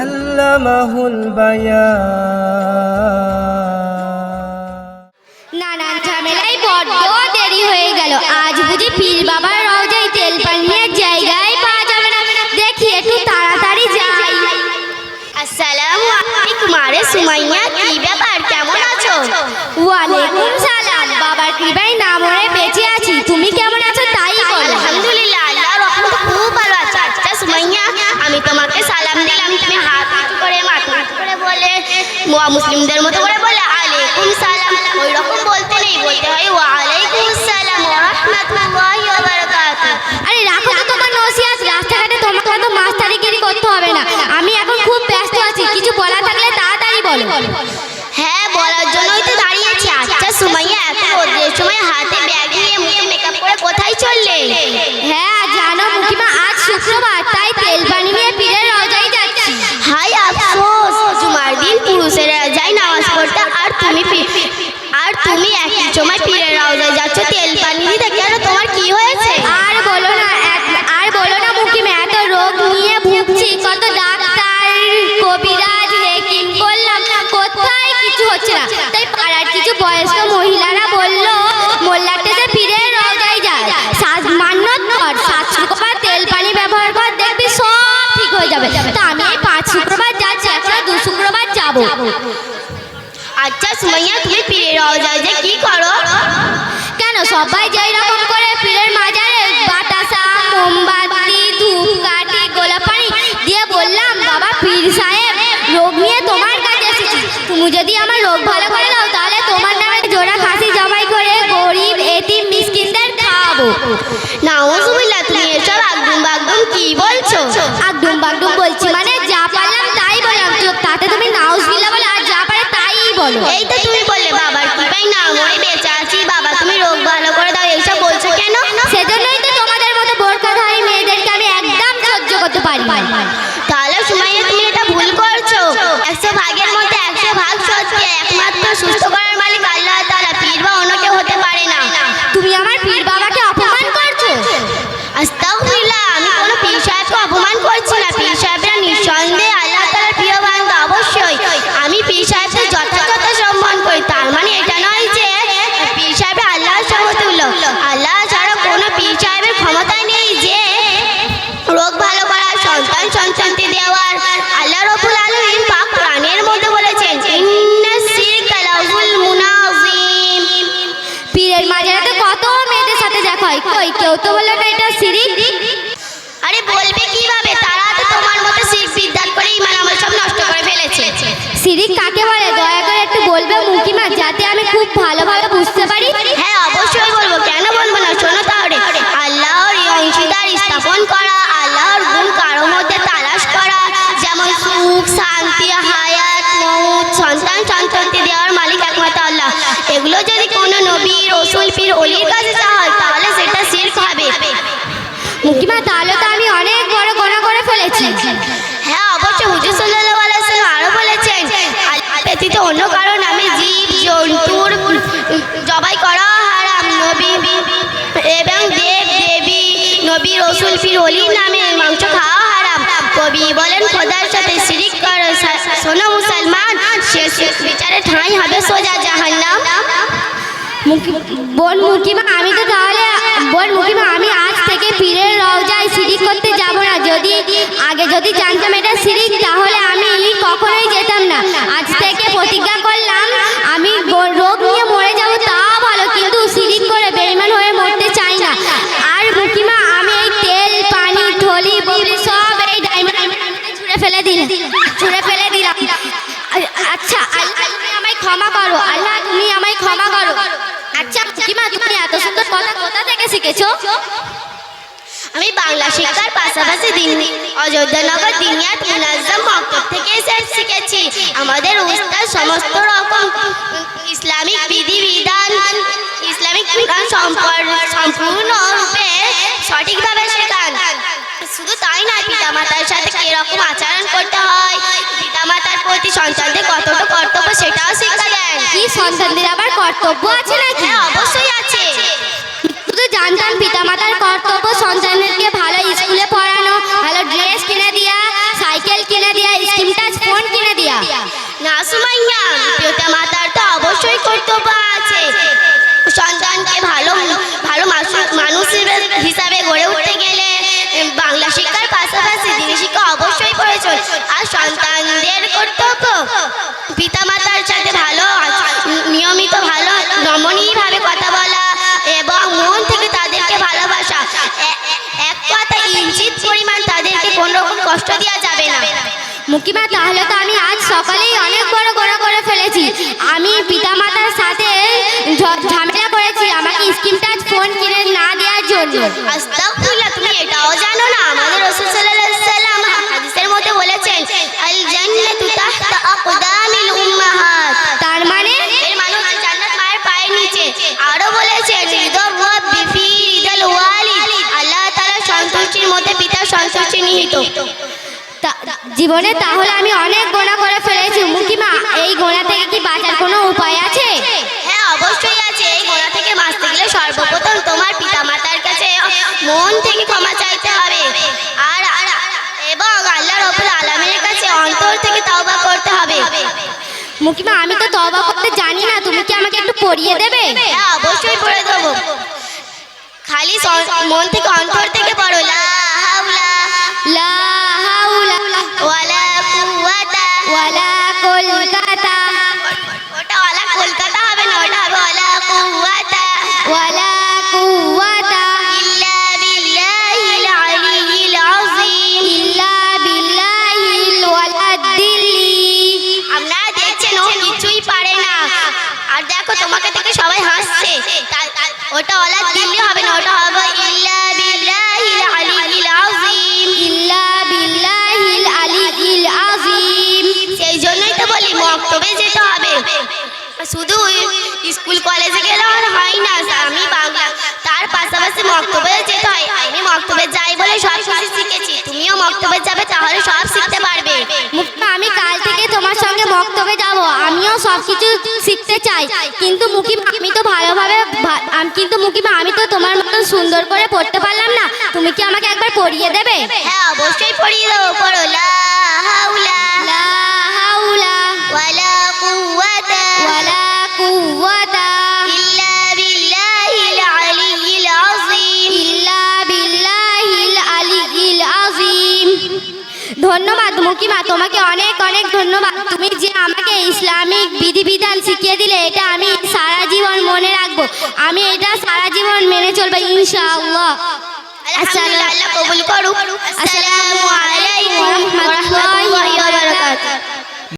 আল্লামাহুল বায়ান নানান ঝামেলায় বড্ড দেরি হয়ে গেল। আজ বুঝি পীর বাবার মুসলিমদের মতো করে বলে আলাইকুম সালাম। ওই রকম বলতে নেই বলতে হয় ওয়ালাইকুম কত ডাক্তার কবিরাজ হেকিম করলাম কোথায়? কিছু হচ্ছে না। তাই পাড়ার কিছু বয়স্ক মহিলারা বলল মোল্লারটা যে পীরের রওজায় যায় শ্বাস মান্যত কর সাত শুক্রবার তেল পানি ব্যবহার কর দেখবি সব ঠিক হয়ে যাবে। তা আমি এই পাঁচ শুক্রবার যাচ্ছি একটা দু শুক্রবার যাব। আচ্ছা সুমাইয়া তুমি পীরের রওজায় যে কি করো? কেন সবাই যেই রকম করে পীরের মাজারে বাতাসা মোমবাতি ধূপকাঠি বাগডুম বলছি মানে যা পারলাম তাই বললাম তো তাতে তুমি নাউজুবিল্লাহ বলে আর যা পারে তাই বলো। এই তো তুমি বললে বাবার কৃপাই না মরে বেঁচে আছি বাবা তুমি রোগ ভালো করে দাও এইসব বলছো কেন? সেজন্যই তো তোমাদের মতো বোরকাধারী মেয়েদেরকে আমি একদম সহ্য করতে পারি তাহলে সুমাইয়া তুমি এটা ভুল করছ। একশো ভাগের মধ্যে একশো ভাগ সত্যি একমাত্র সুস্থ করার সন্তানকে দেওয়ার আল্লাহ আলামিন পাক মধ্যে বলেছেন পীরের কত মেয়েদের সাথে দেখা হয়? কই কেউ তো বলল না এটা সিরিক? আরে বলবে কীভাবে? পীর নামে মাংস খাওয়া হারাম। কবি বলেন, খোদার সাথে শিরিক কর শোনো মুসলমান বিচারে ঠাঁই হবে সোজা জাহান্নাম। বোন মুকিমা, আমি তো তাহলে, বোন মুকিমা, আমি আজ থেকে পীরের রওজায় সিরিক করতে যাব না। যদি আগে যদি জানতাম এটা সিরিক তাহলে আমি কখনোই যেতাম না। আজ থেকে প্রতিজ্ঞা করলাম ফেলে দিলাম ছুঁড়ে ফেলে দিলাম। আচ্ছা আল্লাহ তুমি আমায় ক্ষমা করো। আল্লাহ তুমি আমায় ক্ষমা করো। আচ্ছা কিমা তুমি এত সুন্দর কথা কোথা থেকে শিখেছো? আমি বাংলা শিক্ষার পাশাপাশি দিন অযোধ্যানগর দিনিয়াত মুনাজ্জম মক্তব থেকে শিখেছি। আমাদের উস্তাদ সমস্ত রকম ইসলামিক বিধিবিধান, ইসলামিক সম্পূর্ণ রূপে সঠিকভাবে শেখান। শুধু তাই নয়, পিতামাতার সাথে কীরকম আচরণ সন্তানদের আবার কর্তব্য আছে নাকি? হ্যাঁ, অবশ্যই আছে। শুধু জানতাম পিতামাতার কর্তব্য সন্তানদেরকে ভালো স্কুলে পড়ানো ভালো ড্রেস কিনে দিয়া সাইকেল কিনে দিয়া স্ক্রিন টাচ ফোন কিনে দিয়া। না সুমাইয়া পিতামাতার তো অবশ্যই কর্তব্য আছে। সন্তানকে ভালো ভালো মানুষ হিসাবে গড়ে উঠতে গেলে বাংলা শিক্ষার পাশাপাশি দিনী শিক্ষা অবশ্যই প্রয়োজন। আর সন্তানদের কর্তব্য পিতামাতা নিয়মিত ভালো। নমনীয়ভাবে কথা বলা এবং মন থেকে তাদেরকে ভালোবাসা। এক কথা ইঞ্চিত পরিমাণ তাদেরকে কোনো রকম কষ্ট দেওয়া যাবে না। মুকিমা তাহলে তো আমি আজ সকালেই অনেক বড় গোড়া করে ফেলেছি। আমি পিতামাতার সাথে ঝামেলা করেছি। আমাকে স্কিম টাচ ফোন কিনে না দেওয়ার জন্য। তুমি এটাও জানো না? আমাদের রাসূল সাল্লাম হাদিসের মধ্যে বলেছেন নিহিত জীবনে তাহলে আমি অনেক গোনা করে ফেলেছি মুকিমা এই গোনা থেকে কি বাঁচার কোনো উপায় আছে? হ্যাঁ অবশ্যই আছে। এই গোনা থেকে বাঁচতে গেলে সর্বপ্রথম তোমার পিতামাতার কাছে মন থেকে ক্ষমা চাইতে হবে। আর আর- এবং আল্লাহর রবুল আলমের কাছে অন্তর থেকে তওবা করতে হবে। মুকিমা আমি তো তওবা করতে জানি না। তুমি কি আমাকে একটু পড়িয়ে দেবে? হ্যাঁ অবশ্যই পড়ে দেবো। খালি মন থেকে অন্তর থেকে পড়ো লা কুওয়াতা ওয়ালা কলকাতা ওটা ওয়ালা কলকাতা হবে না ওটা হবে ওয়ালা কুওয়াতা ওয়ালা কুওয়াতা ইল্লা বিল্লাহিল আলিয়্যিল আযীম ইল্লা বিল্লাহিল ওয়ালাদ্দিল্লি আপনারা দেখছেন ও কিছুই পারে না। আর দেখো তোমাকে দেখে সবাই হাসছে। ওটা ওলা মক্তবে যেতে হবে। শুধু স্কুল কলেজে গেলে আর হয় না আমি বাংলা তার পাশাপাশি মক্তবে যেতে হয়। আমি মক্তবে যাই বলে সব কিছু শিখেছি। তুমিও মক্তবে যাবে তাহলে সব শিখতে পারবে। মুক্তা আমি কাল থেকে তোমার সঙ্গে মক্তবে যাব। আমিও সব কিছু শিখতে চাই। কিন্তু মুকিম আমি তো ভালোভাবে কিন্তু মুকিমা আমি তো তোমার মতন সুন্দর করে পড়তে পারলাম না। তুমি কি আমাকে একবার পড়িয়ে দেবে? হ্যাঁ অবশ্যই পড়িয়ে দেবো। পড়ো লা হাওলা ধন্যবাদ মুকিমা তোমাকে অনেক অনেক ধন্যবাদ। তুমি যে আমাকে ইসলামিক বিধিবিধান শিখিয়ে দিলে এটা আমি সারা জীবন মনে রাখব। আমি এটা সারা জীবন মেনে চলবো ইনশাআল্লাহ। আসসালামু আলাইকুম ওয়া রাহমাতুল্লাহি ওয়া বারাকাতুহু।